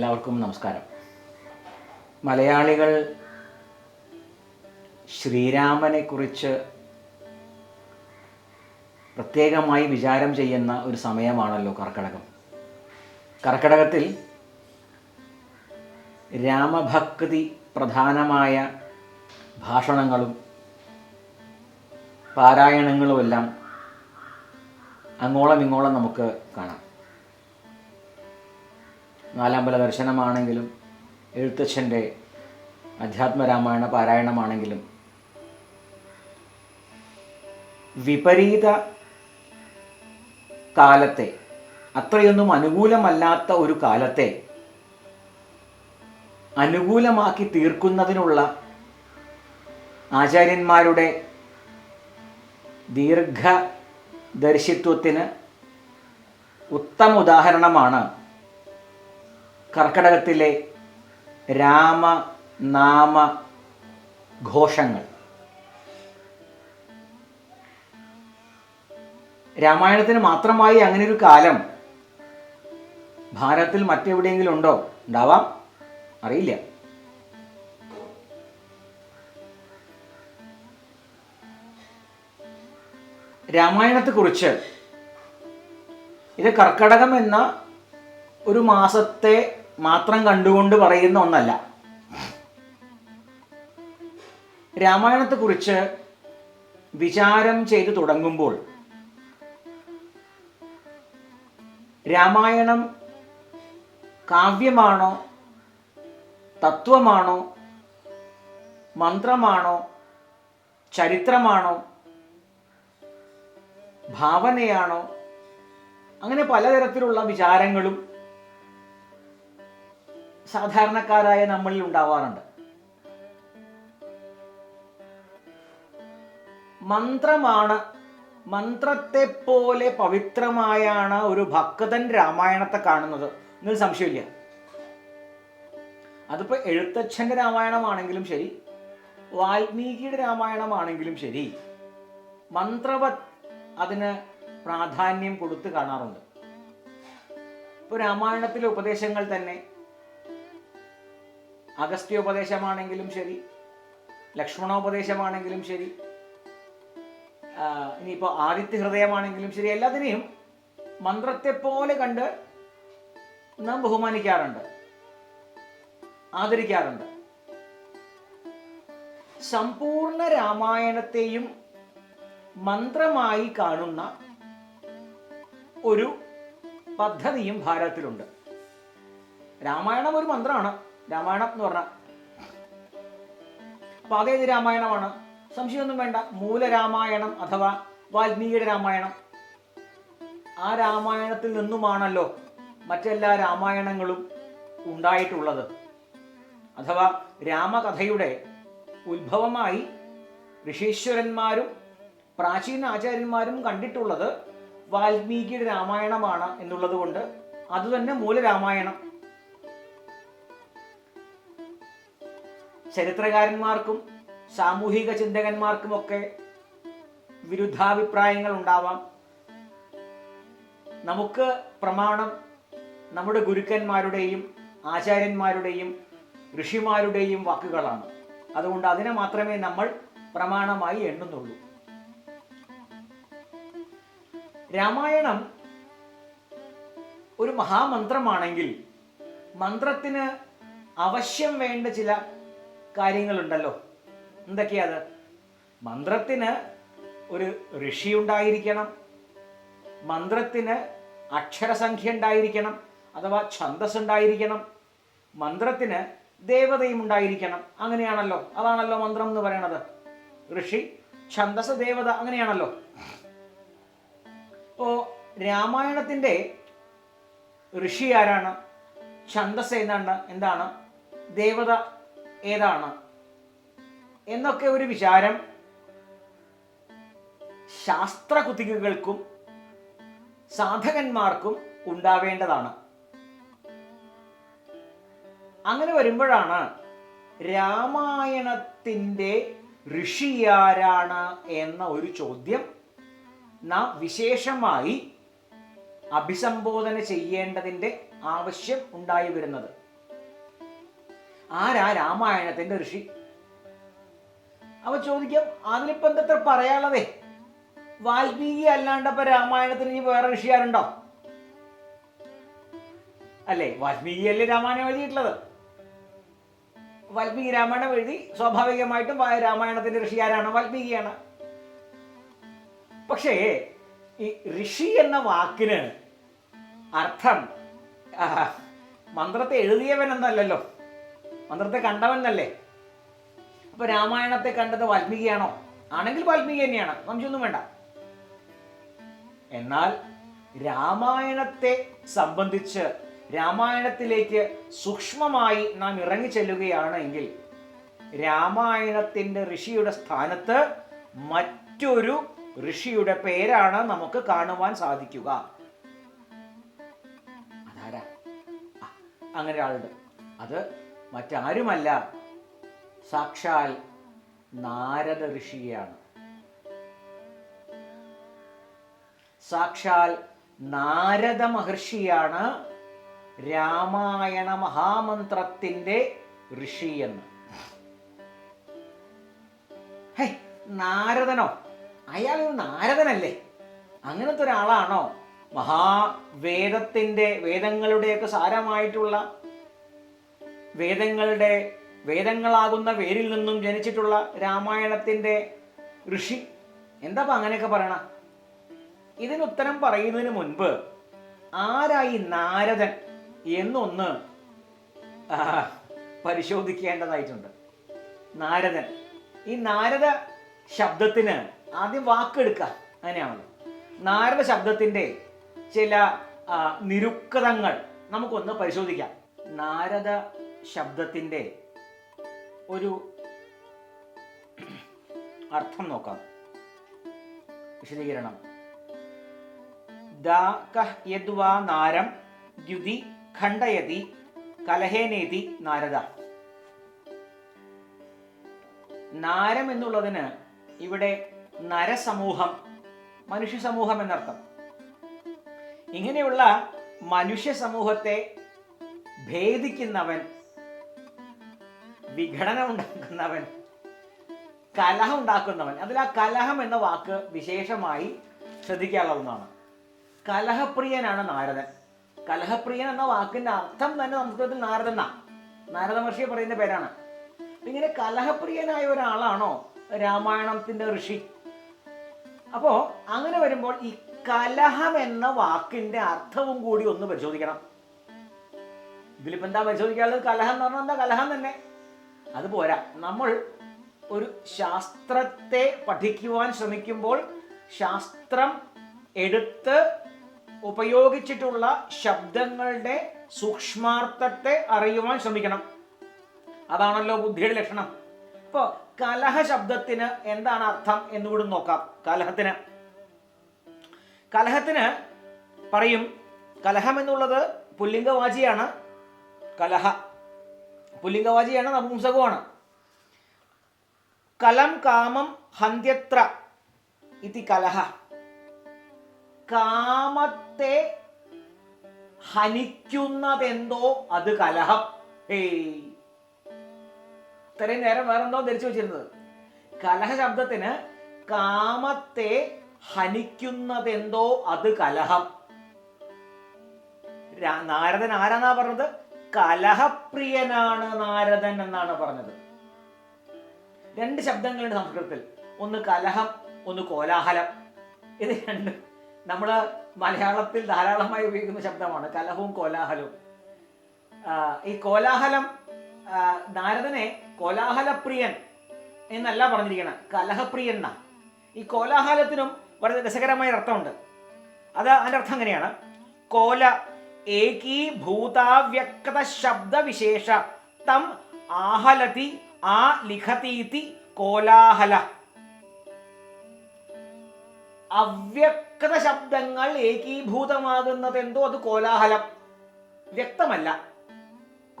എല്ലാവർക്കും നമസ്കാരം. മലയാളികൾ ശ്രീരാമനെ കുറിച്ച് പ്രത്യേകമായി വിചാരം ചെയ്യുന്ന ഒരു സമയമാണല്ലോ കർക്കടകം. കർക്കടകത്തിൽ രാമഭക്തി പ്രധാനമായ ഭാഷണങ്ങളും പാരായണങ്ങളുമെല്ലാം അങ്ങോളം ഇങ്ങോളം നമുക്ക് കാണാം. നാലാമ്പല ദർശനമാണെങ്കിലും എഴുത്തച്ഛന്റെ അധ്യാത്മരാമായണ പാരായണമാണെങ്കിലും വിപരീത കാലത്തെ അത്രയൊന്നും അനുകൂലമല്ലാത്ത ഒരു കാലത്തെ അനുകൂലമാക്കി തീർക്കുന്നതിനുള്ള ആചാര്യന്മാരുടെ ദീർഘദർശിത്വത്തിന് ഉത്തമ ഉദാഹരണമാണ് കർക്കടകത്തിലെ രാമനാമ ഘോഷങ്ങൾ. രാമായണത്തിന് മാത്രമായി അങ്ങനെ ഒരു കാലം ഭാരതത്തിൽ മറ്റെവിടെയെങ്കിലും ഉണ്ടോ? ഉണ്ടാവാം. അറിയില്ല. രാമായണത്തെക്കുറിച്ച് ഇത് കർക്കടകം എന്ന ഒരു മാസത്തെ മാത്രം കണ്ടുകൊണ്ട് പറയുന്ന ഒന്നല്ല. രാമായണത്തെക്കുറിച്ച് വിചാരം ചെയ്തു തുടങ്ങുമ്പോൾ രാമായണം കാവ്യമാണോ തത്വമാണോ മന്ത്രമാണോ ചരിത്രമാണോ ഭാവനയാണോ അങ്ങനെ പലതരത്തിലുള്ള വിചാരങ്ങളും സാധാരണക്കാരായ നമ്മളിൽ ഉണ്ടാവാറുണ്ട്. മന്ത്രമാണ് മന്ത്രത്തെ പോലെ പവിത്രമായാണ് ഒരു ഭക്തൻ രാമായണത്തെ കാണുന്നത്. എന്നൊരു സംശയമില്ല? അതിപ്പോ എഴുത്തച്ഛന്റെ രാമായണമാണെങ്കിലും ശരി വാൽമീകിയുടെ രാമായണമാണെങ്കിലും ശരി മന്ത്രവത് അതിന് പ്രാധാന്യം കൊടുത്ത് കാണാറുണ്ട്. ഇപ്പോൾ രാമായണത്തിലെ ഉപദേശങ്ങൾ തന്നെ അഗസ്ത്യോപദേശമാണെങ്കിലും ശരി ലക്ഷ്മണോപദേശമാണെങ്കിലും ശരി ഇനിയിപ്പോൾ ആദിത്യ ഹൃദയമാണെങ്കിലും ശരി എല്ലാത്തിനെയും മന്ത്രത്തെ പോലെ കണ്ട് നാം ബഹുമാനിക്കാറുണ്ട് ആദരിക്കാറുണ്ട്. സമ്പൂർണ രാമായണത്തെയും മന്ത്രമായി കാണുന്ന ഒരു പദ്ധതിയും ഭാരതത്തിലുണ്ട്. രാമായണം ഒരു മന്ത്രമാണ്. രാമായണം എന്ന് പറഞ്ഞാൽ അപ്പൊ അതേത് രാമായണമാണ്? സംശയമൊന്നും വേണ്ട. മൂലരാമായണം അഥവാ വാൽമീകിയുടെ രാമായണം. ആ രാമായണത്തിൽ നിന്നുമാണല്ലോ മറ്റെല്ലാ രാമായണങ്ങളും ഉണ്ടായിട്ടുള്ളത്. അഥവാ രാമകഥയുടെ ഉത്ഭവമായി ഋഷീശ്വരന്മാരും പ്രാചീന ആചാര്യന്മാരും കണ്ടിട്ടുള്ളത് വാൽമീകിയുടെ രാമായണമാണ് എന്നുള്ളത് കൊണ്ട് അതുതന്നെ മൂലരാമായണം. ചരിത്രകാരന്മാർക്കും സാമൂഹിക ചിന്തകന്മാർക്കുമൊക്കെ വിരുദ്ധാഭിപ്രായങ്ങൾ ഉണ്ടാവാം. നമുക്ക് പ്രമാണം നമ്മുടെ ഗുരുക്കന്മാരുടെയും ആചാര്യന്മാരുടെയും ഋഷിമാരുടെയും വാക്കുകളാണ്. അതുകൊണ്ട് അതിനെ മാത്രമേ നമ്മൾ പ്രമാണമായി എണ്ണുന്നുള്ളൂ. രാമായണം ഒരു മഹാമന്ത്രമാണെങ്കിൽ മന്ത്രത്തിന് അവശ്യം വേണ്ട ചില കാര്യങ്ങളുണ്ടല്ലോ. എന്തൊക്കെയാത്? മന്ത്രത്തിന് ഒരു ഋഷി ഉണ്ടായിരിക്കണം. മന്ത്രത്തിന് അക്ഷരസംഖ്യ ഉണ്ടായിരിക്കണം അഥവാ ഛന്ദസ് ഉണ്ടായിരിക്കണം. മന്ത്രത്തിന് ദേവതയും ഉണ്ടായിരിക്കണം. അങ്ങനെയാണല്ലോ. അതാണല്ലോ മന്ത്രം എന്ന് പറയണത്. ഋഷി ഛന്ദസ് ദേവത അങ്ങനെയാണല്ലോ. ഇപ്പോ രാമായണത്തിന്റെ ഋഷി ആരാണ്? ഛന്ദസ് എന്നാണ്. എന്താണ്? ദേവത. ഏതാണ്? എന്നൊക്കെ ഒരു വിചാരം ശാസ്ത്ര കുത്തികകൾക്കും സാധകന്മാർക്കും ഉണ്ടാവേണ്ടതാണ്. അങ്ങനെ വരുമ്പോഴാണ് രാമായണത്തിന്റെ ഋഷിയാരാണ് എന്ന ഒരു ചോദ്യം നാം വിശേഷമായി അഭിസംബോധന ചെയ്യേണ്ടതിന്റെ ആവശ്യം ഉണ്ടായി വരുന്നത്. ആരാ രാമായണത്തിന്റെ ഋഷി? അവ ചോദിക്കാം അതിലിപ്പോ എന്തത്ര പറയാനുള്ളതേ? വാൽമീകി അല്ലാണ്ട് ഇപ്പൊ രാമായണത്തിന് ഇനി വേറെ ഋഷി ആരുണ്ടോ അല്ലേ വാൽമീകി അല്ലേ രാമായണം എഴുതിയിട്ടുള്ളത്? വാൽമീകി രാമായണം എഴുതി സ്വാഭാവികമായിട്ടും രാമായണത്തിന്റെ ഋഷി ആരാണ് വാൽമീകിയാണ്. പക്ഷേ ഈ ഋഷി എന്ന വാക്കിന് അർത്ഥം മന്ത്രത്തെ എഴുതിയവൻ എന്നല്ലല്ലോ മന്ത്രത്തെ കണ്ടവൻ എന്നല്ലേ അപ്പൊ രാമായണത്തെ കണ്ടത് വാൽമീകിയാണോ? ആണെങ്കിൽ വാൽമീകി തന്നെയാണ്. സംശയമൊന്നും വേണ്ട. എന്നാൽ രാമായണത്തെ സംബന്ധിച്ച് രാമായണത്തിലേക്ക് സൂക്ഷ്മമായി നാം ഇറങ്ങി ചെല്ലുകയാണ് എങ്കിൽ രാമായണത്തിന്റെ ഋഷിയുടെ സ്ഥാനത്ത് മറ്റൊരു ഋഷിയുടെ പേരാണ് നമുക്ക് കാണുവാൻ സാധിക്കുക. അതാരാ? അങ്ങനെ ഒരാളുണ്ട്. അത് മറ്റാരുമല്ല. സാക്ഷാൽ നാരദ ഋഷിയാണ് സാക്ഷാൽ നാരദ മഹർഷിയാണ് രാമായണ മഹാമന്ത്രത്തിന്റെ ഋഷി എന്ന് നാരദനോ? അയാൾ നാരദനല്ലേ? അങ്ങനത്തെ ഒരാളാണോ? മഹാവേദത്തിന്റെ വേദങ്ങളുടെയൊക്കെ സാരമായിട്ടുള്ള വേദങ്ങളുടെ വേദങ്ങളാകുന്ന വേരിൽ നിന്നും ജനിച്ചിട്ടുള്ള രാമായണത്തിന്റെ ഋഷി. എന്താ ഇപ്പൊ അങ്ങനെയൊക്കെ പറയണ? ഇതിനുത്തരം പറയുന്നതിന് മുൻപ് ആരായി നാരദൻ എന്നൊന്ന് പരിശോധിക്കേണ്ടതായിട്ടുണ്ട്. നാരദൻ. ഈ നാരദ ശബ്ദത്തിന് ആദ്യം വാക്കെടുക്കുക അങ്ങനെയാണല്ലോ. നാരദ ശബ്ദത്തിന്റെ ചില നിരുക്കതങ്ങൾ നമുക്കൊന്ന് പരിശോധിക്കാം. നാരദ ശബ്ദത്തിന്റെ ഒരു അർത്ഥം നോക്കാം. വിശദീകരണം. യദ്വാ നാരം ദ്യുതി ഖണ്ഡയതി കലഹേനേതി നാരദ. നാരം എന്നുള്ളതിന് ഇവിടെ നരസമൂഹം മനുഷ്യ സമൂഹം എന്നർത്ഥം. ഇങ്ങനെയുള്ള മനുഷ്യ സമൂഹത്തെ ഭേദിക്കുന്നവൻ വിഘടനം ഉണ്ടാക്കുന്നവൻ കലഹം ഉണ്ടാക്കുന്നവൻ. അതിൽ ആ കലഹം എന്ന വാക്ക് വിശേഷമായി ശ്രദ്ധിക്കാനുള്ള കലഹപ്രിയനാണ് നാരദൻ. കലഹപ്രിയൻ എന്ന വാക്കിന്റെ അർത്ഥം തന്നെ സംസ്കൃതത്തിൽ നാരദന. നാരദ മഹർഷിയെ പറയുന്ന പേരാണ്. ഇങ്ങനെ കലഹപ്രിയനായ ഒരാളാണോ? രാമായണത്തിന്റെ ഋഷി. അപ്പോ അങ്ങനെ വരുമ്പോൾ ഈ കലഹം എന്ന വാക്കിന്റെ അർത്ഥവും കൂടി ഒന്ന് പരിശോധിക്കണം. ഇതിലിപ്പോ എന്താ പരിശോധിക്കാനുള്ളത്? കലഹം എന്ന് പറഞ്ഞാൽ എന്താ? കലഹം തന്നെ. അത് പോരാ. നമ്മൾ ഒരു ശാസ്ത്രത്തെ പഠിക്കുവാൻ ശ്രമിക്കുമ്പോൾ ശാസ്ത്രം എടുത്ത് ഉപയോഗിച്ചിട്ടുള്ള ശബ്ദങ്ങളുടെ സൂക്ഷ്മാർത്ഥത്തെ അറിയുവാൻ ശ്രമിക്കണം. അതാണല്ലോ ബുദ്ധിയുടെ ലക്ഷണം. ഇപ്പോൾ കലഹ ശബ്ദത്തിന് എന്താണ് അർത്ഥം എന്നുകൂടി നോക്കാം. കലഹത്തിന്. കലഹത്തിന് പറയും കലഹം എന്നുള്ളത് പുല്ലിംഗവാചിയാണ്. കലഹ. പുല്ലിംഗവാചിയാണ് നപുംസകമാണ് കലം കാമം ഹന്ത്യത്ര ഇതി കലഹ. കാമത്തെ ഹനിക്കുന്നതെന്തോ അത് കലഹം. ഏയ്. ഇത്രയും നേരം വേറെന്തോ ധരിച്ചു വെച്ചിരുന്നത്. കലഹ ശബ്ദത്തിന് കാമത്തെ ഹനിക്കുന്നതെന്തോ അത് കലഹം. നാരദൻ ആരാന്നാ പറഞ്ഞത്? കലഹപ്രിയനാണ് നാരദൻ എന്നാണ് പറഞ്ഞത്. രണ്ട് ശബ്ദങ്ങളുണ്ട് സംസ്കൃതത്തിൽ. ഒന്ന് കലഹം ഒന്ന് കോലാഹലം. ഇത് രണ്ട്. നമ്മൾ മലയാളത്തിൽ ധാരാളമായി ഉപയോഗിക്കുന്ന ശബ്ദമാണ് കലഹവും കോലാഹലവും. ഈ കോലാഹലം നാരദനെ കോലാഹലപ്രിയൻ എന്നല്ല പറഞ്ഞിരിക്കണം. കലഹപ്രിയൻ എന്നാ. ഈ കോലാഹലത്തിനും വളരെ രസകരമായ അർത്ഥമുണ്ട്. അത് അതിന്റെ അർത്ഥം അങ്ങനെയാണ്. കോല ഏകീഭൂതാവ്യക്ത ശബ്ദവിശേഷ തം ആഹലതി ആ ലിഖതീതി കോലാഹല. അവ്യക്ത ശബ്ദങ്ങൾ ഏകീഭൂതമാകുന്നത് എന്തോ അത് കോലാഹലം. വ്യക്തമല്ല.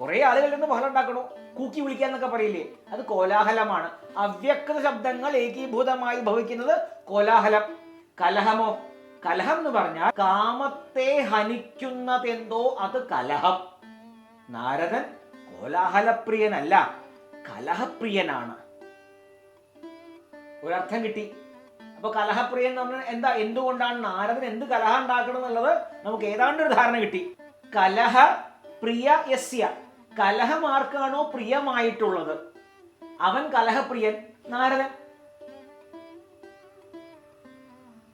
കുറെ ആളുകൾ നിന്ന് ബഹളം ഉണ്ടാക്കണു? കൂക്കി വിളിക്കാന്നൊക്കെ പറയില്ലേ? അത് കോലാഹലമാണ്. അവ്യക്ത ശബ്ദങ്ങൾ ഏകീഭൂതമായി ഭവിക്കുന്നത് കോലാഹലം. കലഹമോ കലഹം എന്ന് പറഞ്ഞാൽ കാമത്തെ ഹനിക്കുന്നതെന്തോ അത് കലഹം. നാരദൻ കോലാഹലപ്രിയനല്ല കലഹപ്രിയനാണ്. ഒരർത്ഥം കിട്ടി. അപ്പൊ കലഹപ്രിയൻ എന്ന് പറഞ്ഞാൽ എന്താ? എന്തുകൊണ്ടാണ് നാരദൻ എന്ത് കലഹം ഉണ്ടാക്കണം എന്നുള്ളത് നമുക്ക് ഏതാണ്ട് ഒരു ധാരണ കിട്ടി. കലഹ പ്രിയ യസ്യ കലഹം ആർക്കാണോ പ്രിയമായിട്ടുള്ളത്? അവൻ കലഹപ്രിയൻ നാരദൻ.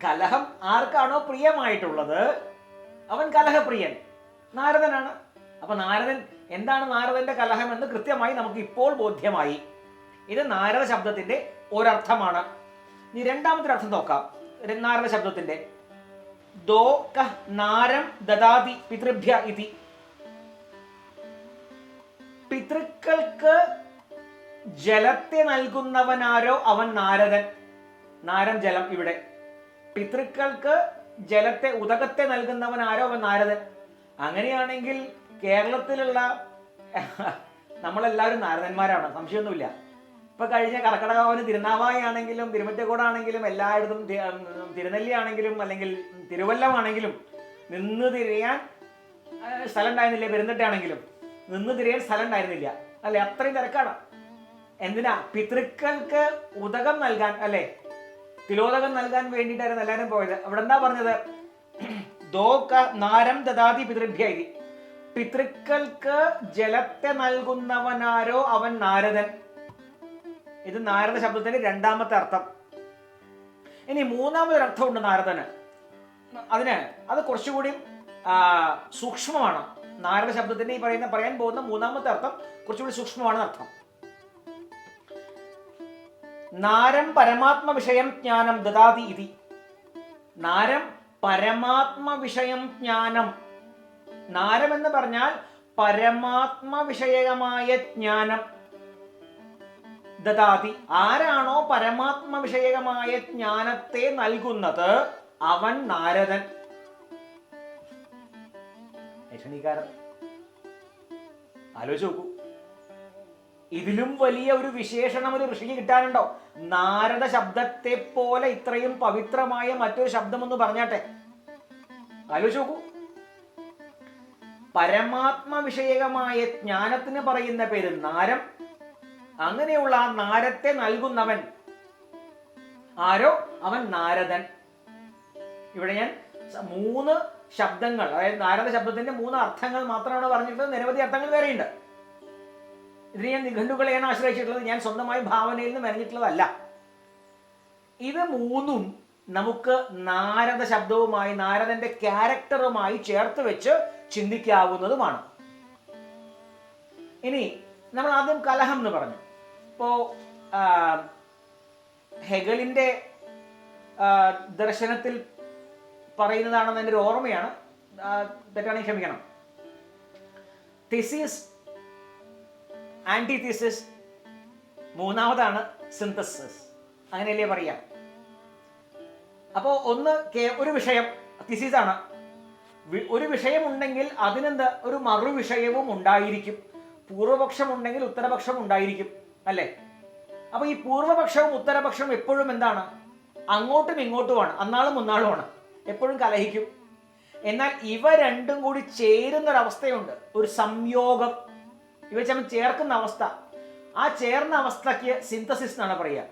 കലഹം ആർക്കാണോ പ്രിയമായിട്ടുള്ളത്? അവൻ കലഹപ്രിയൻ. നാരദനാണ്. അപ്പൊ നാരദൻ എന്താണ് നാരദന്റെ കലഹം എന്ന് കൃത്യമായി നമുക്ക് ഇപ്പോൾ ബോധ്യമായി. ഇത് നാരദ ശബ്ദത്തിന്റെ ഒരർത്ഥമാണ്. ഇനി രണ്ടാമത്തെ അർത്ഥം നോക്കാം. നാരദ ശബ്ദത്തിന്റെ. ദോ ക നാരം ദദാതി പിതൃഭ്യ ഇതി. പിതൃക്കൾക്ക് ജലത്തെ നൽകുന്നവനാരോ അവൻ നാരദൻ. നാരം ജലം ഇവിടെ. പിതൃക്കൾക്ക് ജലത്തെ ഉദകത്തെ നൽകുന്നവനാരോ അവൻ നാരദൻ. അങ്ങനെയാണെങ്കിൽ കേരളത്തിലുള്ള നമ്മളെല്ലാവരും നാരദന്മാരാണ് സംശയമൊന്നുമില്ല. ഇപ്പൊ കഴിഞ്ഞ കർക്കടകാവിന് തിരുനാവായി ആണെങ്കിലും തിരുമറ്റക്കോടാണെങ്കിലും എല്ലായിടത്തും തിരുനെല്ലി ആണെങ്കിലും അല്ലെങ്കിൽ തിരുവല്ലമാണെങ്കിലും നിന്ന് തിരിയാൻ സ്ഥലം ഉണ്ടായിരുന്നില്ല പെരുന്നിട്ടാണെങ്കിലും നിന്ന് തിരിയാൻ സ്ഥലം ഉണ്ടായിരുന്നില്ല അല്ലെ? അത്രയും തിരക്കാണ്. എന്തിനാ? പിതൃക്കൾക്ക് ഉദകം നൽകാൻ അല്ലെ? തിലോദകം നൽകാൻ വേണ്ടിയിട്ടായിരുന്നു എല്ലാവരും പോയത്. അവിടെ എന്താ പറഞ്ഞത്? നാരം ദദാതി പിതൃഭ്യായി. പിതൃക്കൾക്ക് ജലത്തെ നൽകുന്നവനാരോ അവൻ നാരദൻ. ഇത് നാരദ ശബ്ദത്തിന്റെ രണ്ടാമത്തെ അർത്ഥം. ഇനി മൂന്നാമതൊരു അർത്ഥമുണ്ട് നാരദന്. അതിന് അത് കുറച്ചുകൂടി സൂക്ഷ്മമാണ്. നാരദ ശബ്ദത്തിന്റെ ഈ പറയുന്ന പറയാൻ പോകുന്ന മൂന്നാമത്തെ അർത്ഥം കുറച്ചുകൂടി സൂക്ഷ്മമാണ് അർത്ഥം നാരം പരമാത്മ വിഷയം ജ്ഞാനം ദദാതി ഇതി. നാരം പരമാത്മ വിഷയം ജ്ഞാനം. നാരം എന്ന് പറഞ്ഞാൽ പരമാത്മ വിഷയകമായ ജ്ഞാനം. ദദാതി ആരാണോ പരമാത്മ വിഷയകമായ ജ്ഞാനത്തെ നൽകുന്നത്? അവൻ നാരദൻ. ആലോചിച്ച് നോക്കൂ. ഇതിലും വലിയ ഒരു വിശേഷണം ഒരു ഋഷിക്ക് കിട്ടാനുണ്ടോ? നാരദ ശബ്ദത്തെ പോലെ ഇത്രയും പവിത്രമായ മറ്റൊരു ശബ്ദം ഒന്ന് പറഞ്ഞാട്ടെ. ആലോചിച്ച് നോക്കൂ. പരമാത്മ വിഷയകമായ ജ്ഞാനത്തിന് പറയുന്ന പേര് നാരം. അങ്ങനെയുള്ള ആ നാരത്തെ നൽകുന്നവൻ ആരോ? അവൻ നാരദൻ. ഇവിടെ ഞാൻ മൂന്ന് ശബ്ദങ്ങൾ അതായത് നാരദ ശബ്ദത്തിന്റെ മൂന്ന് അർത്ഥങ്ങൾ മാത്രമാണ് പറഞ്ഞിട്ടുള്ളത്. നിരവധി അർത്ഥങ്ങൾ വേറെയുണ്ട്. ഇതിന് ഞാൻ നിഘണ്ടുക്കളെയാണ് ആശ്രയിച്ചിട്ടുള്ളത് ഞാൻ സ്വന്തമായി ഭാവനയിൽ നിന്ന് മെനഞ്ഞിട്ടുള്ളതല്ല ഇത് മൂന്നും നമുക്ക് നാരദ ശബ്ദവുമായി നാരദന്റെ ക്യാരക്ടറുമായി ചേർത്ത് വെച്ച് ചിന്തിക്കാവുന്നതുമാണ്. ഇനി നമ്മൾ ആദ്യം കലഹം എന്ന് പറഞ്ഞു. ഇപ്പോ ഹെഗലിന്റെ ദർശനത്തിൽ പറയുന്നതാണെന്ന് എന്റെ ഒരു ഓർമ്മയാണ്. തെറ്റാണെങ്കിൽ ക്ഷമിക്കണം. തിസിസ് ആന്റിതിസിസ് മൂന്നാമതാണ് സിന്തസിസ്. അങ്ങനെയല്ലേ പറയാം? അപ്പോൾ ഒന്ന് ഒരു വിഷയം തിസിസ് ആണ് ഒരു വിഷയം ഉണ്ടെങ്കിൽ അതിനെന്ത് ഒരു മറു വിഷയവും ഉണ്ടായിരിക്കും. പൂർവപക്ഷം ഉണ്ടെങ്കിൽ ഉത്തരപക്ഷം ഉണ്ടായിരിക്കും അല്ലേ? അപ്പോൾ ഈ പൂർവപക്ഷവും ഉത്തരപക്ഷവും എപ്പോഴും എന്താണ്? അങ്ങോട്ടും ഇങ്ങോട്ടുമാണ് അന്നാളും മുന്നാളുമാണ് എപ്പോഴും കലഹിക്കും. എന്നാൽ ഇവ രണ്ടും കൂടി ചേരുന്നൊരവസ്ഥയുണ്ട്. ഒരു സംയോഗം. ഇവ ചേർന്ന് ചേർക്കുന്ന അവസ്ഥ. ആ ചേർന്ന അവസ്ഥയ്ക്ക് സിന്തസിസ് എന്നാണ് പറയുക.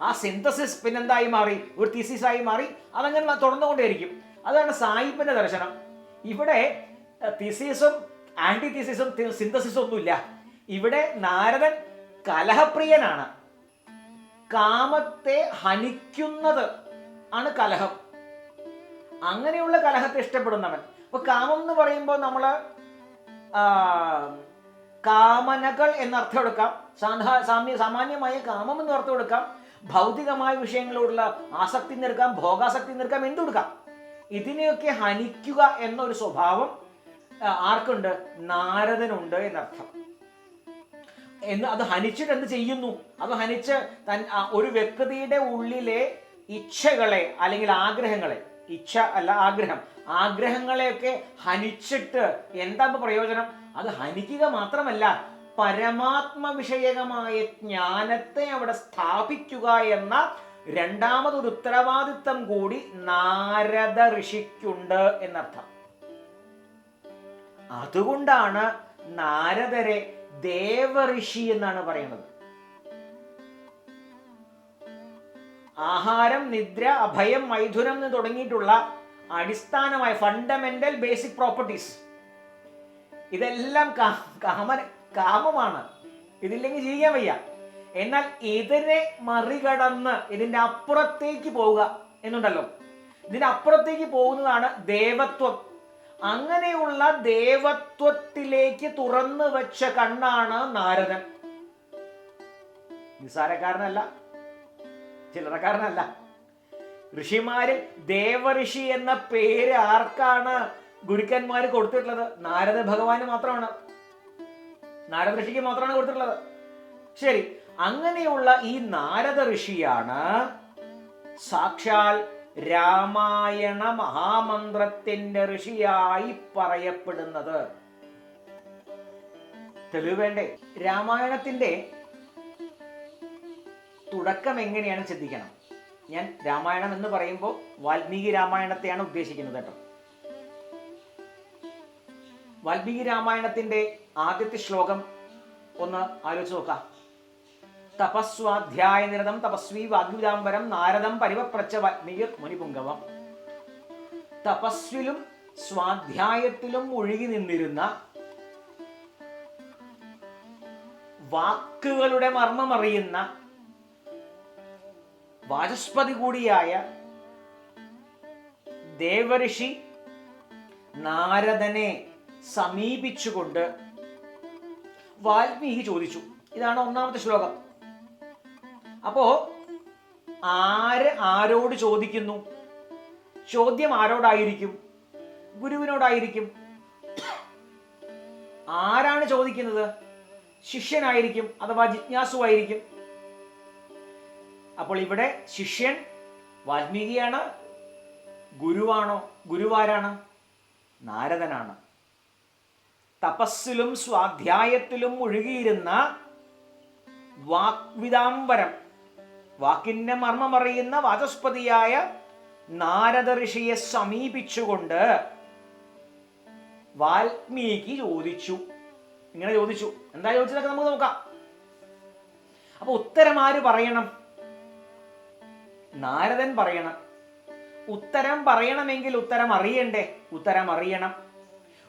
ആ സിന്തസിസ് പിന്നെന്തായി മാറി? ഒരു തീസിസ് ആയി മാറി. അതങ്ങനെ തുടർന്നുകൊണ്ടേയിരിക്കും. അതാണ് സായിപ്പിന്റെ ദർശനം. ഇവിടെ തിസീസും ആന്റി തിസീസും സിന്തസിസും ഒന്നുമില്ല. ഇവിടെ നാരദൻ കലഹപ്രിയനാണ്. കാമത്തെ ഹനിക്കുന്നത് ആണ് കലഹം. അങ്ങനെയുള്ള കലഹത്തെ ഇഷ്ടപ്പെടുന്നവൻ. അപ്പൊ കാമം എന്ന് പറയുമ്പോൾ നമ്മൾ കാമനകൾ എന്നർത്ഥം എടുക്കാം. സാധാ സാമ്യ സാമാന്യമായ കാമം എന്ന് അർത്ഥം എടുക്കാം. ഭൗതികമായ വിഷയങ്ങളോടുള്ള ആസക്തി നിൽക്കാം ഭോഗാസക്തി നിൽക്കാം എന്തുകൊടുക്കാം ഇതിനെയൊക്കെ ഹനിക്കുക എന്നൊരു സ്വഭാവം ആർക്കുണ്ട്? നാരദനുണ്ട് എന്നർത്ഥം. എന്ന് അത് ഹനിച്ചിട്ട് എന്ത് ചെയ്യുന്നു? അത് ഹനിച്ച് തൻ ഒരു വ്യക്തിയുടെ ഉള്ളിലെ ഇച്ഛകളെ അല്ലെങ്കിൽ ആഗ്രഹങ്ങളെ ഇച്ഛ അല്ല ആഗ്രഹം ആഗ്രഹങ്ങളെയൊക്കെ ഹനിച്ചിട്ട് എന്താ പ്രയോജനം? അത് ഹനിക്കുക മാത്രമല്ല പരമാത്മ വിഷയകമായ ജ്ഞാനത്തെ അവിടെ സ്ഥാപിക്കുക എന്ന രണ്ടാമതൊരു ഉത്തരവാദിത്തം കൂടി നാരദ ഋഷിക്കുണ്ട് എന്നർത്ഥം. അതുകൊണ്ടാണ് നാരദരെ ദേവഋഷി എന്നാണ് പറയുന്നത്. ആഹാരം നിദ്ര അഭയം മൈഥുനം എന്ന് തുടങ്ങിയിട്ടുള്ള അടിസ്ഥാനമായ ഫണ്ടമെന്റൽ ബേസിക് പ്രോപ്പർട്ടീസ് ഇതെല്ലാം കാമ കാമമാണ്. ഇതില്ലെങ്കിൽ ജീവിക്കാൻ വയ്യ. എന്നാൽ ഇതിനെ മറികടന്ന് ഇതിന്റെ അപ്പുറത്തേക്ക് പോവുക എന്നുണ്ടല്ലോ. ഇതിന്റെ അപ്പുറത്തേക്ക് പോകുന്നതാണ് ദേവത്വം. അങ്ങനെയുള്ള ദേവത്വത്തിലേക്ക് തുറന്നു വെച്ച കണ്ണാണ് നാരദൻ. നിസ്സാരക്കാരനല്ല. ചില്ലറക്കാരനല്ല. ഋഷിമാരിൽ ദേവഋഷി എന്ന പേര് ആർക്കാണ്? ഗുരുക്കന്മാർ കൊടുത്തിട്ടുള്ളത് നാരദ ഭഗവാന് മാത്രമാണ്. നാരദ ഋഷിക്ക് മാത്രമാണ് കൊടുത്തിട്ടുള്ളത്. ശരി അങ്ങനെയുള്ള ഈ നാരദ ഋഷിയാണ് സാക്ഷാൽ രാമായണ മഹാമന്ത്രത്തിന്റെ ഋഷിയായി പറയപ്പെടുന്നത്. തെളിവ് വേണ്ടേ രാമായണത്തിന്റെ തുടക്കം എങ്ങനെയാണ് ചിന്തിക്കണം? ഞാൻ രാമായണം എന്ന് പറയുമ്പോൾ വാൽമീകി രാമായണത്തെയാണ് ഉദ്ദേശിക്കുന്നത് കേട്ടോ. വാൽമീകി രാമായണത്തിന്റെ ആദ്യത്തെ ശ്ലോകം ഒന്ന് ആലോചിച്ച് നോക്കാം. തപസ്വാധ്യായ നിരതം തപസ്വി വാഗ്വിദാംബരം നാരദം പരിവപ്രച്ച വാൽമീകർ മുനിപുങ്കവം. തപസ്വിലും സ്വാധ്യായത്തിലും ഒഴുകി നിന്നിരുന്ന വാക്കുകളുടെ മർമ്മമറിയുന്ന വാചസ്പതി കൂടിയായ ദേവഋഷി നാരദനെ സമീപിച്ചുകൊണ്ട് വാൽമീകി ചോദിച്ചു. ഇതാണ് ഒന്നാമത്തെ ശ്ലോകം. അപ്പോ ആര് ആരോട് ചോദിക്കുന്നു? ചോദ്യം ആരോടായിരിക്കും? ഗുരുവിനോടായിരിക്കും. ആരാണ് ചോദിക്കുന്നത്? ശിഷ്യനായിരിക്കും അഥവാ ജിജ്ഞാസുവായിരിക്കും. അപ്പോൾ ഇവിടെ ശിഷ്യൻ വാൽമീകിയാണ് ഗുരുവാണോ ഗുരുവാരാണ് നാരദനാണ്. തപസ്സിലും സ്വാധ്യായത്തിലും മുഴുകിയിരുന്ന വാക്വിതാംബരം വാക്കിന്റെ മർമ്മമറിയുന്ന വാചസ്പതിയായ നാരദ ഋഷിയെ സമീപിച്ചുകൊണ്ട് വാൽമീകി ചോദിച്ചു. ഇങ്ങനെ ചോദിച്ചു. എന്താ ചോദിച്ചതൊക്കെ നമുക്ക് നോക്കാം. അപ്പൊ ഉത്തരം ആര് പറയണം? നാരദൻ പറയണം. ഉത്തരം പറയണമെങ്കിൽ ഉത്തരം അറിയണ്ടേ? ഉത്തരം അറിയണം.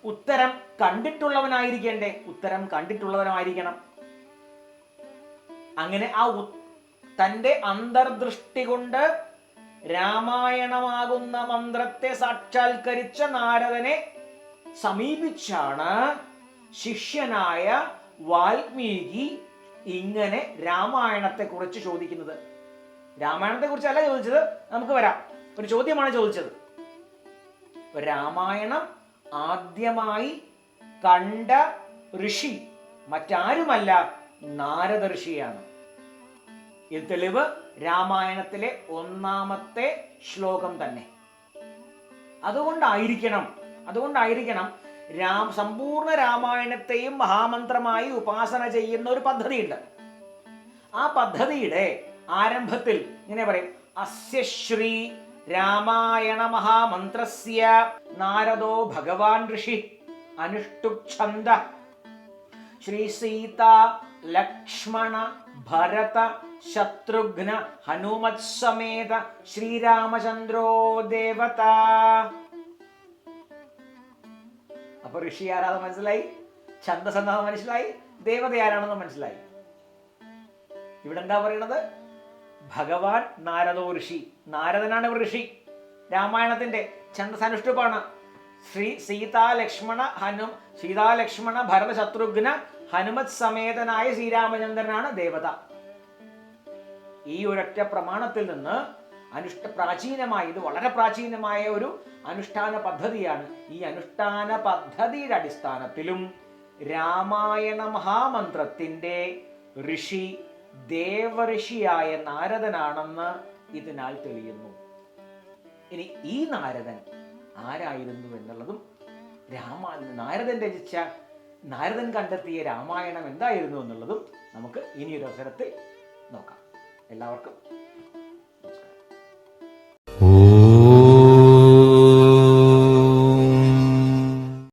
ഉത്തരം കണ്ടിട്ടുള്ളവനായിരിക്കണ്ടേ? ഉത്തരം കണ്ടിട്ടുള്ളവനായിരിക്കണം. അങ്ങനെ ആ തന്റെ അന്തർദൃഷ്ടി കൊണ്ട് രാമായണമാകുന്ന മന്ത്രത്തെ സാക്ഷാത്കരിച്ച നാരദനെ സമീപിച്ചാണ് ശിഷ്യനായ വാൽമീകി ഇങ്ങനെ രാമായണത്തെ കുറിച്ച് ചോദിക്കുന്നത്. രാമായണത്തെ കുറിച്ചല്ല ചോദിച്ചത് നമുക്ക് വരാം. ഒരു ചോദ്യമാണ് ചോദിച്ചത്. രാമായണം ആദ്യമായി കണ്ട ഋഷി മറ്റാരുമല്ല നാരദ ഋഷിയാണ്. ഇത് തെളിവ് രാമായണത്തിലെ ഒന്നാമത്തെ ശ്ലോകം തന്നെ. അതുകൊണ്ടായിരിക്കണം അതുകൊണ്ടായിരിക്കണം രാം സമ്പൂർണ രാമായണത്തെയും മഹാമന്ത്രമായി ഉപാസന ചെയ്യുന്ന ഒരു പദ്ധതിയുണ്ട്. ആ പദ്ധതിയുടെ ആരംഭത്തിൽ ഇങ്ങനെ പറയും അസ്യ ശ്രീ രാമായണ മഹാമന്ത്രസ്യ നാരദോ ഭഗവാൻ ഋഷി. അനുഷ്ടുച്ഛന്ദ ശ്രീ സീത ലക്ഷ്മണ ഭരത ശത്രുഘ്ന ഹനുമത് സമേത ശ്രീരാമചന്ദ്രോ ദേവത അപ്പൊ ഋഷി ആരാണെന്ന് മനസ്സിലായി? ഛന്ദസ് മനസ്സിലായി? ദേവത ആരാണെന്ന് മനസ്സിലായി? ഇവിടെ എന്താ പറയണത്? ഭഗവാൻ നാരദോ ഋഷി. നാരദനാണ് ഋഷി. രാമായണത്തിന്റെ ഛന്ദസ് ഛന്ദസനുഷ്ടുപ്പാണ്. ശ്രീ സീതാലക്ഷ്മണ ഹനു സീതാലക്ഷ്മണ ഭരത ശത്രുഘ്ന ഹനുമത് സമേതനായ ശ്രീരാമചന്ദ്രനാണ് ദേവത. ഈ ഒരൊറ്റ പ്രമാണത്തിൽ നിന്ന് അനുഷ്ഠ പ്രാചീനമായ ഇത് വളരെ പ്രാചീനമായ ഒരു അനുഷ്ഠാന പദ്ധതിയാണ്. ഈ അനുഷ്ഠാന പദ്ധതിയുടെ അടിസ്ഥാനത്തിലും രാമായണ മഹാമന്ത്രത്തിന്റെ ഋഷി ദേവഋഷിയായ നാരദനാണെന്ന് ഇതിനാൽ തെളിയുന്നു. ഇനി ഈ നാരദൻ ആരായിരുന്നു എന്നുള്ളതും രാമ നാരദൻ രചിച്ച നാരദൻ കണ്ടെത്തിയ രാമായണം എന്തായിരുന്നു എന്നുള്ളതും നമുക്ക് ഇനിയൊരു അവസരത്തിൽ നോക്കാം. എല്ലാവർക്കും